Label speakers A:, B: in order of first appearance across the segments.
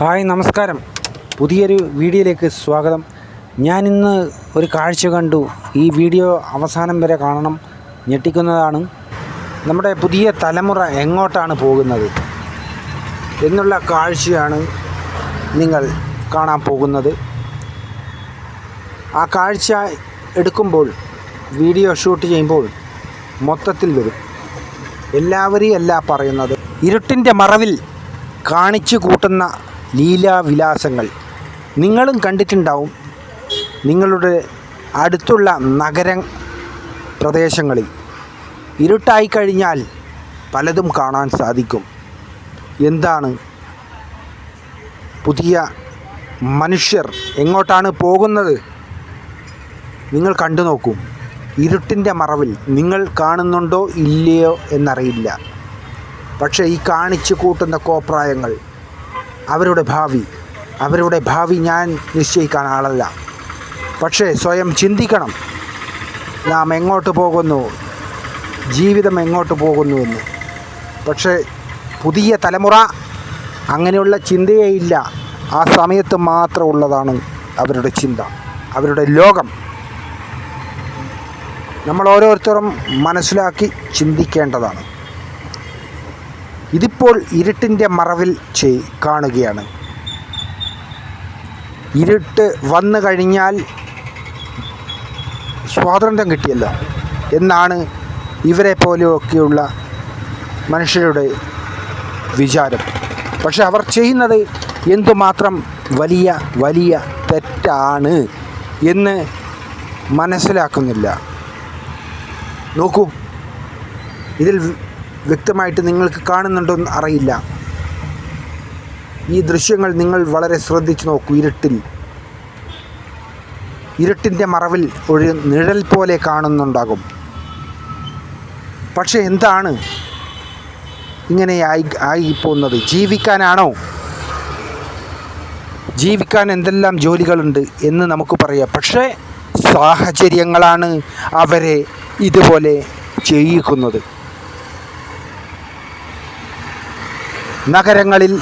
A: Hi നമസ്കാരം. പുതിയൊരു വീഡിയോയിലേക്ക് സ്വാഗതം. ഞാനിന്ന് ഒരു കാഴ്ച കണ്ടു. ഈ വീഡിയോ അവസാനം വരെ കാണണം. ഞെട്ടിക്കുന്നതാണ്. നമ്മുടെ പുതിയ തലമുറ എങ്ങോട്ടാണ് പോകുന്നത് എന്നുള്ള കാഴ്ചയാണ് നിങ്ങൾ കാണാൻ പോകുന്നത്. ആ കാഴ്ച എടുക്കുമ്പോൾ വീഡിയോ ഷൂട്ട് ചെയ്യുമ്പോൾ മൊത്തത്തിൽ വരും. എല്ലാവരെയും അല്ല പറയുന്നത്. ഇരുട്ടിന്റെ മറവിൽ കാണിച്ചു കൂട്ടുന്ന ലീലാവിലാസങ്ങൾ. നിങ്ങളും കണ്ടിട്ടുണ്ടാവും നിങ്ങളുടെ അടുത്തുള്ള നഗര പ്രദേശങ്ങളിൽ. ഇരുട്ടായി കഴിഞ്ഞാൽ പലതും കാണാൻ സാധിക്കും. എന്താണ്? പുതിയ മനുഷ്യർ എങ്ങോട്ടാണ് പോകുന്നത്? നിങ്ങൾ കണ്ടു നോക്കൂ. ഇരുട്ടിന്റെ മറവിൽ നിങ്ങൾ കാണുന്നുണ്ടോ ഇല്ലയോ എന്നറിയില്ല. പക്ഷേ ഈ കാണിച്ചു കൂട്ടുന്ന കോപ്രായങ്ങൾ അവരുടെ ഭാവി അവരുടെ ഭാവി ഞാൻ നിശ്ചയിക്കാൻ ആളല്ല. പക്ഷേ സ്വയം ചിന്തിക്കണം. നാം എങ്ങോട്ട് പോകുന്നു? ജീവിതം എങ്ങോട്ട് പോകുന്നു എന്ന്. പക്ഷേ പുതിയ തലമുറ അങ്ങനെയുള്ള ചിന്തയേ ഇല്ല. ആ സമയത്ത് മാത്രം ഉള്ളതാണ് അവരുടെ ചിന്ത അവരുടെ ലോകം. നമ്മൾ ഓരോരുത്തരും മനസ്സിലാക്കി ചിന്തിക്കേണ്ടതാണ്. ഇതിപ്പോൾ ഇരുട്ടിന്റെ മറവിൽ ചെയ് കാണുകയാണ്. ഇരുട്ട് വന്നു കഴിഞ്ഞാൽ സ്വാതന്ത്ര്യം കിട്ടിയല്ലോ എന്നാണ് ഇവരെ പോലെയൊക്കെയുള്ള മനുഷ്യരുടെ വിചാരം. പക്ഷെ അവർ ചെയ്യുന്നത് എന്തുമാത്രം വലിയ വലിയ തെറ്റാണ് എന്ന് മനസ്സിലാക്കുന്നില്ല. നോക്കൂ ഇതിൽ വ്യക്തമായിട്ട് നിങ്ങൾക്ക് കാണുന്നുണ്ടോ എന്ന് അറിയില്ല. ഈ ദൃശ്യങ്ങൾ നിങ്ങൾ വളരെ ശ്രദ്ധിച്ചു നോക്കൂ. ഇരുട്ടിൽ. ഇരുട്ടിന്റെ മറവിൽ ഒരു നിഴൽ പോലെ കാണുന്നുണ്ടാകും. പക്ഷേ എന്താണ് ഇങ്ങനെ ആയി ആയിപ്പോകുന്നത്? ജീവിക്കാനാണോ? ജീവിക്കാൻ എന്തെല്ലാം ജോലികളുണ്ട് എന്ന് നമുക്ക് പറയാം. പക്ഷേ സാഹചര്യങ്ങളാണ് അവരെ ഇതുപോലെ ചെയ്യിക്കുന്നത്. നഗരങ്ങളിൽ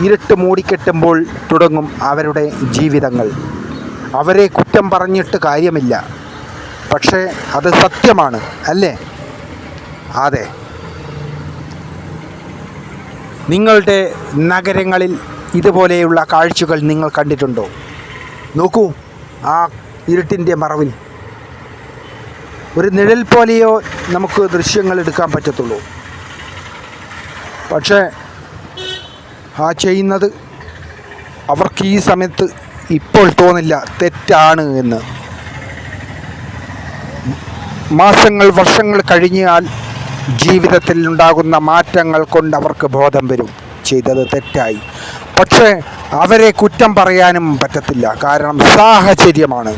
A: ഇരുട്ട് മൂടിക്കെട്ടുമ്പോൾ തുടങ്ങും അവരുടെ ജീവിതങ്ങൾ. അവരെ കുറ്റം പറഞ്ഞിട്ട് കാര്യമില്ല. പക്ഷേ അത് സത്യമാണ് അല്ലേ? അതെ. നിങ്ങളുടെ നഗരങ്ങളിൽ ഇതുപോലെയുള്ള കാഴ്ചകൾ നിങ്ങൾ കണ്ടിട്ടുണ്ടോ? നോക്കൂ ആ ഇരുട്ടിന്റെ മറവിൽ. ഒരു നിഴൽ പോലെയോ നമുക്ക് ദൃശ്യങ്ങൾ എടുക്കാൻ പറ്റത്തുള്ളൂ. പക്ഷേ ആ ചെയ്യുന്നത് അവർക്ക് ഈ സമയത്ത് ഇപ്പോൾ തോന്നില്ല തെറ്റാണ് എന്ന്. മാസങ്ങൾ വർഷങ്ങൾ കഴിഞ്ഞാൽ ജീവിതത്തിൽ ഉണ്ടാകുന്ന മാറ്റങ്ങൾ കൊണ്ട് അവർക്ക് ബോധം വരും. ചെയ്തത് തെറ്റായി. പക്ഷേ അവരെ കുറ്റം പറയാനും പറ്റത്തില്ല. കാരണം സാഹചര്യമാണ്.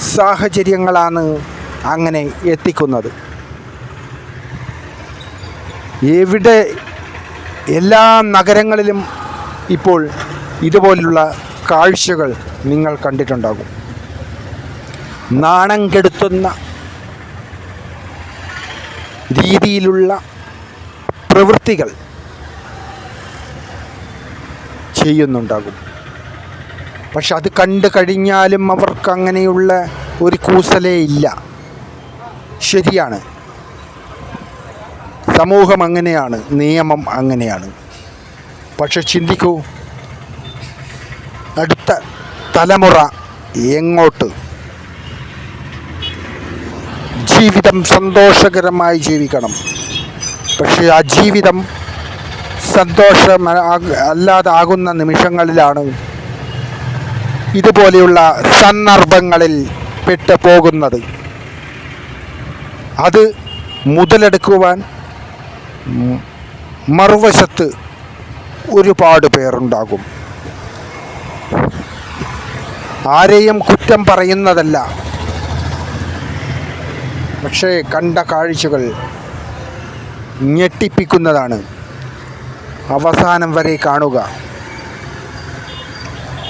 A: സാഹചര്യങ്ങളാണ് അങ്ങനെ എത്തിക്കുന്നത്. എവിടെ എല്ലാ നഗരങ്ങളിലും ഇപ്പോൾ ഇതുപോലുള്ള കാഴ്ചകൾ നിങ്ങൾ കണ്ടിട്ടുണ്ടാകും. നാണം കെടുത്തുന്ന രീതിയിലുള്ള പ്രവൃത്തികൾ ചെയ്യുന്നുണ്ടാകും. പക്ഷെ അത് കണ്ടു കഴിഞ്ഞാലും അവർക്ക് അങ്ങനെയുള്ള ഒരു കൂസലേ ഇല്ല. ശരിയാണ്. സമൂഹം അങ്ങനെയാണ് നിയമം അങ്ങനെയാണ്. പക്ഷെ ചിന്തിക്കൂ അടുത്ത തലമുറ എങ്ങോട്ട്? ജീവിതം സന്തോഷകരമായി ജീവിക്കണം. പക്ഷേ ആ ജീവിതം സന്തോഷം അല്ലാതാകുന്ന നിമിഷങ്ങളിലാണ് ഇതുപോലെയുള്ള സന്ദർഭങ്ങളിൽ പെട്ടു പോകുന്നത് അത് മുതലെടുക്കുവാൻ മറുവശത്ത് ഒരുപാട് പേരുണ്ടാകും. ആരെയും കുറ്റം പറയുന്നതല്ല. പക്ഷേ കണ്ട കാഴ്ചകൾ ഞെട്ടിപ്പിക്കുന്നതാണ്. അവസാനം വരെ കാണുക.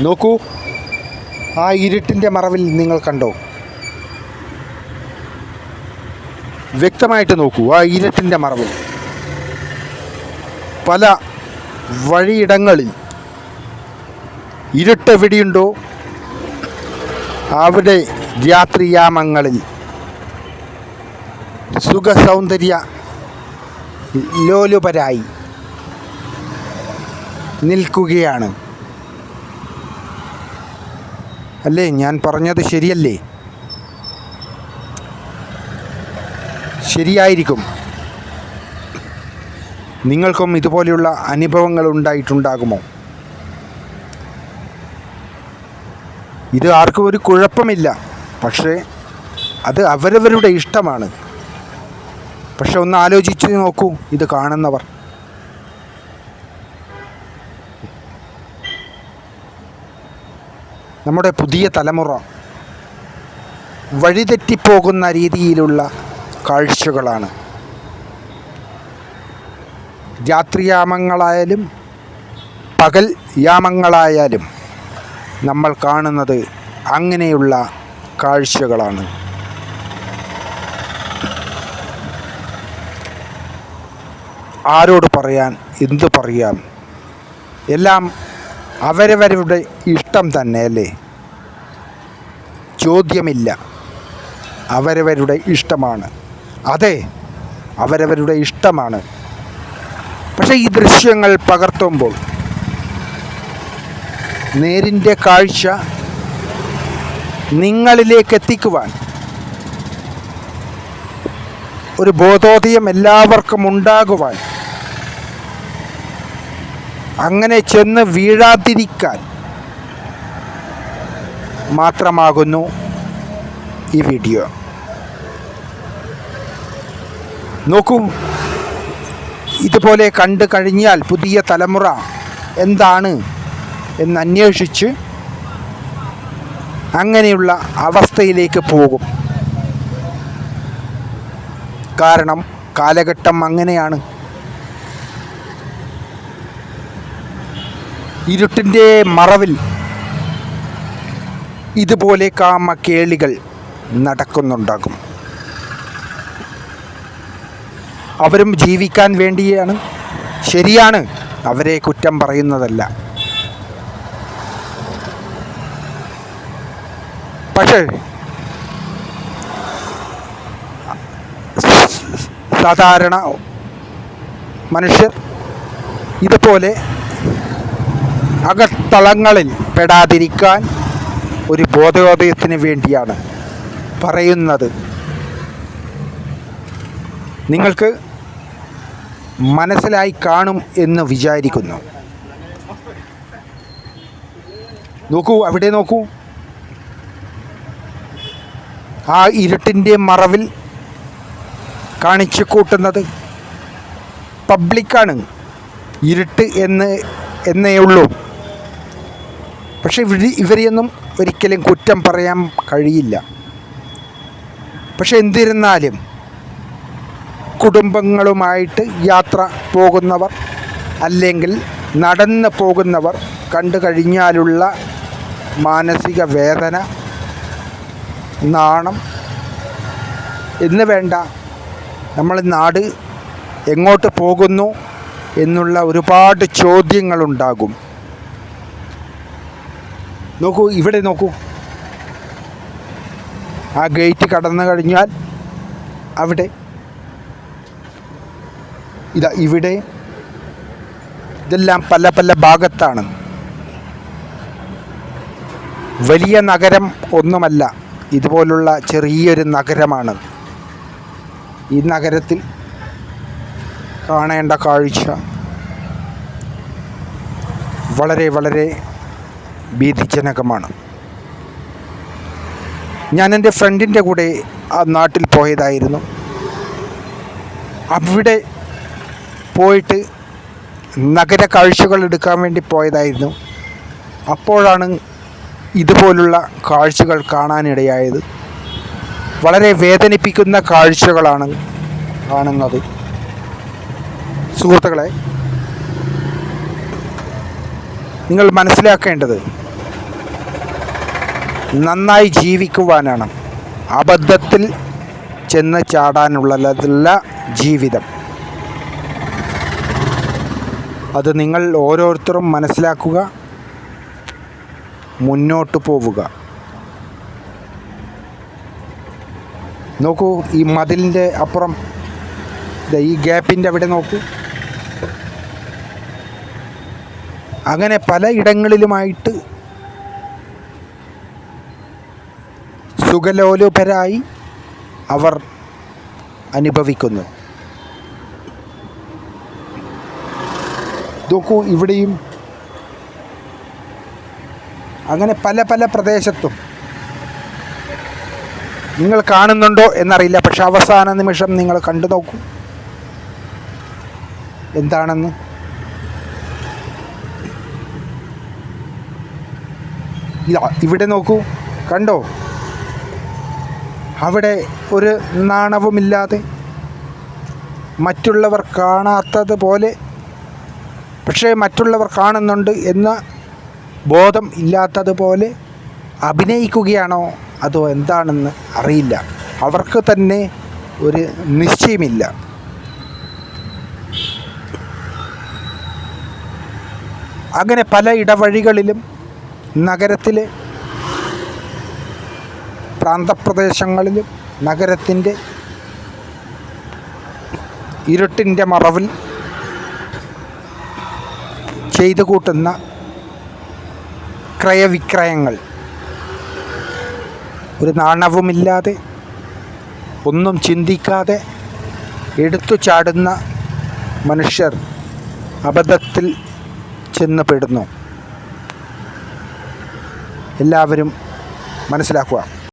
A: നോക്കൂ ആ ഇരുട്ടിന്റെ മറവിൽ നിങ്ങൾ കണ്ടോ? വ്യക്തമായിട്ട് നോക്കൂ ആ ഇരുട്ടിന്റെ മറവിൽ. പല വഴിയിടങ്ങളിൽ ഇരുട്ടെവിടെയുണ്ടോ അവിടെ രാത്രിയാമങ്ങളിൽ സുഖസൗന്ദര്യ ലോലുപരായി നിൽക്കുകയാണ്. അല്ലേ? ഞാൻ പറഞ്ഞത് ശരിയല്ലേ? ശരിയായിരിക്കും. നിങ്ങൾക്കും ഇതുപോലെയുള്ള അനുഭവങ്ങൾ ഉണ്ടായിട്ടുണ്ടാകുമോ? ഇത് ആർക്കും ഒരു കുഴപ്പമില്ല. പക്ഷേ അത് അവരവരുടെ ഇഷ്ടമാണ്. പക്ഷെ ഒന്ന് ആലോചിച്ച് നോക്കൂ ഇത് കാണുന്നവർ. നമ്മുടെ പുതിയ തലമുറ വഴിതെറ്റിപ്പോകുന്ന രീതിയിലുള്ള കാഴ്ചകളാണ്. രാത്രിയാമങ്ങളായാലും പകൽ യാമങ്ങളായാലും നമ്മൾ കാണുന്നത് അങ്ങനെയുള്ള കാഴ്ചകളാണ്. ആരോട് പറയാൻ എന്തു പറയാം? എല്ലാം അവരവരുടെ ഇഷ്ടം തന്നെ അല്ലേ? ചോദ്യമില്ല. അവരവരുടെ ഇഷ്ടമാണ്. അതെ അവരവരുടെ ഇഷ്ടമാണ്. ഈ ദൃശ്യങ്ങൾ പകർത്തുമ്പോൾ നേരിന്റെ കാഴ്ച നിങ്ങളിലേക്ക് എത്തിക്കുവാൻ ഒരു ബോധോദയം എല്ലാവർക്കും ഉണ്ടാകുവാൻ അങ്ങനെ ചെന്ന് വീഴാതിരിക്കാൻ മാത്രമാകുന്നു ഈ വീഡിയോ. നോക്കൂ ഇതുപോലെ കണ്ടു കഴിഞ്ഞാൽ പുതിയ തലമുറ എന്താണ് എന്ന് അന്വേഷിച്ച് അങ്ങനെയുള്ള അവസ്ഥയിലേക്ക് പോകും. കാരണം കാലഘട്ടം അങ്ങനെയാണ്. ഇരുട്ടിന്റെ മറവിൽ ഇതുപോലെ കാമ കേളികൾ നടക്കുന്നുണ്ടാകും. അവരും ജീവിക്കാൻ വേണ്ടിയാണ്. ശരിയാണ്. അവരെ കുറ്റം പറയുന്നതല്ല. പക്ഷേ സാധാരണ മനുഷ്യർ ഇതുപോലെ അകത്തളങ്ങളിൽ പെടാതിരിക്കാൻ ഒരു ബോധോദയത്തിന് വേണ്ടിയാണ് പറയുന്നത്. നിങ്ങൾക്ക് മനസ്സിലായി കാണും എന്ന് വിചാരിക്കുന്നു. നോക്കൂ അവിടെ നോക്കൂ. ആ ഇരുട്ടിന്റെ മറവിൽ കാണിച്ചു കൂട്ടുന്നത് പബ്ലിക്കാണ്. ഇരുട്ട് എന്ന് എന്നേ ഉള്ളൂ. പക്ഷെ ഇവരെയൊന്നും ഒരിക്കലും കുറ്റം പറയാൻ കഴിയില്ല. പക്ഷെ എന്നിരുന്നാലും കുടുംബങ്ങളുമായിട്ട് യാത്ര പോകുന്നവർ അല്ലെങ്കിൽ നടന്ന് പോകുന്നവർ കണ്ടു കഴിഞ്ഞാലുള്ള മാനസിക വേദന നാണം എന്ന് വേണ്ട. നമ്മൾ നാട് എങ്ങോട്ട് പോകുന്നു എന്നുള്ള ഒരുപാട് ചോദ്യങ്ങളുണ്ടാകും. നോക്കൂ ഇവിടെ നോക്കൂ. ആ ഗേറ്റ് കടന്നു കഴിഞ്ഞാൽ അവിടെ ഇതാ ഇവിടെ ഇതെല്ലാം പല പല ഭാഗത്താണ്. വലിയ നഗരം ഒന്നുമല്ല ഇതുപോലുള്ള ചെറിയൊരു നഗരമാണ്. ഈ നഗരത്തിൽ കാണേണ്ട കാഴ്ച വളരെ വളരെ ഭീതിജനകമാണ്. ഞാൻ എന്റെ ഫ്രണ്ടിന്റെ കൂടെ ആ നാട്ടിൽ പോയതായിരുന്നു. അവിടെ പോയിട്ട് നഗര കാഴ്ചകൾ എടുക്കാൻ വേണ്ടി പോയതായിരുന്നു. അപ്പോഴാണ് ഇതുപോലുള്ള കാഴ്ചകൾ കാണാനിടയായത്. വളരെ വേദനിപ്പിക്കുന്ന കാഴ്ചകളാണ് കാണുന്നത്. സുഹൃത്തുക്കളെ നിങ്ങൾ മനസ്സിലാക്കേണ്ടത് നന്നായി ജീവിക്കുവാനാണ്. അബദ്ധത്തിൽ ചെന്ന് ചാടാനുള്ളതല്ല ജീവിതം. അത് നിങ്ങൾ ഓരോരുത്തരും മനസ്സിലാക്കുക മുന്നോട്ട് പോവുക. നോക്കൂ ഈ മതിലിന്റെ അപ്പുറം ഈ ഗ്യാപ്പിന്റെ അവിടെ നോക്കൂ. അങ്ങനെ പല ഇടങ്ങളിലുമായിട്ട് സുഖലോലുപരായി അവർ അനുഭവിക്കുന്നു. നോക്കൂ ഇവിടെയും. അങ്ങനെ പല പല പ്രദേശത്തും. നിങ്ങൾ കാണുന്നുണ്ടോ എന്നറിയില്ല പക്ഷെ അവസാന നിമിഷം നിങ്ങൾ കണ്ടു നോക്കൂ. എന്താണെന്ന്? ഇവിടെ നോക്കൂ. കണ്ടോ? അവിടെ ഒരു നാണവുമില്ലാതെ മറ്റുള്ളവർ കാണാത്തതുപോലെ പക്ഷേ മറ്റുള്ളവർ കാണുന്നുണ്ട് എന്ന ബോധം ഇല്ലാത്തതുപോലെ അഭിനയിക്കുകയാണോ? അതോ എന്താണെന്ന് അറിയില്ല. അവർക്ക് തന്നെ ഒരു നിശ്ചയമില്ല. അങ്ങനെ പല ഇടവഴികളിലും നഗരത്തിലെ പ്രാന്തപ്രദേശങ്ങളിലും നഗരത്തിന്റെ ഇരുട്ടിന്റെ മറവിൽ ചെയ്തു കൂട്ടുന്ന ക്രയവിക്രയങ്ങൾ. ഒരു നാണവുമില്ലാതെ ഒന്നും ചിന്തിക്കാതെ എടുത്തു ചാടുന്ന മനുഷ്യർ അബദ്ധത്തിൽ ചെന്നപ്പെടുന്നു എല്ലാവരും മനസ്സിലാക്കുക.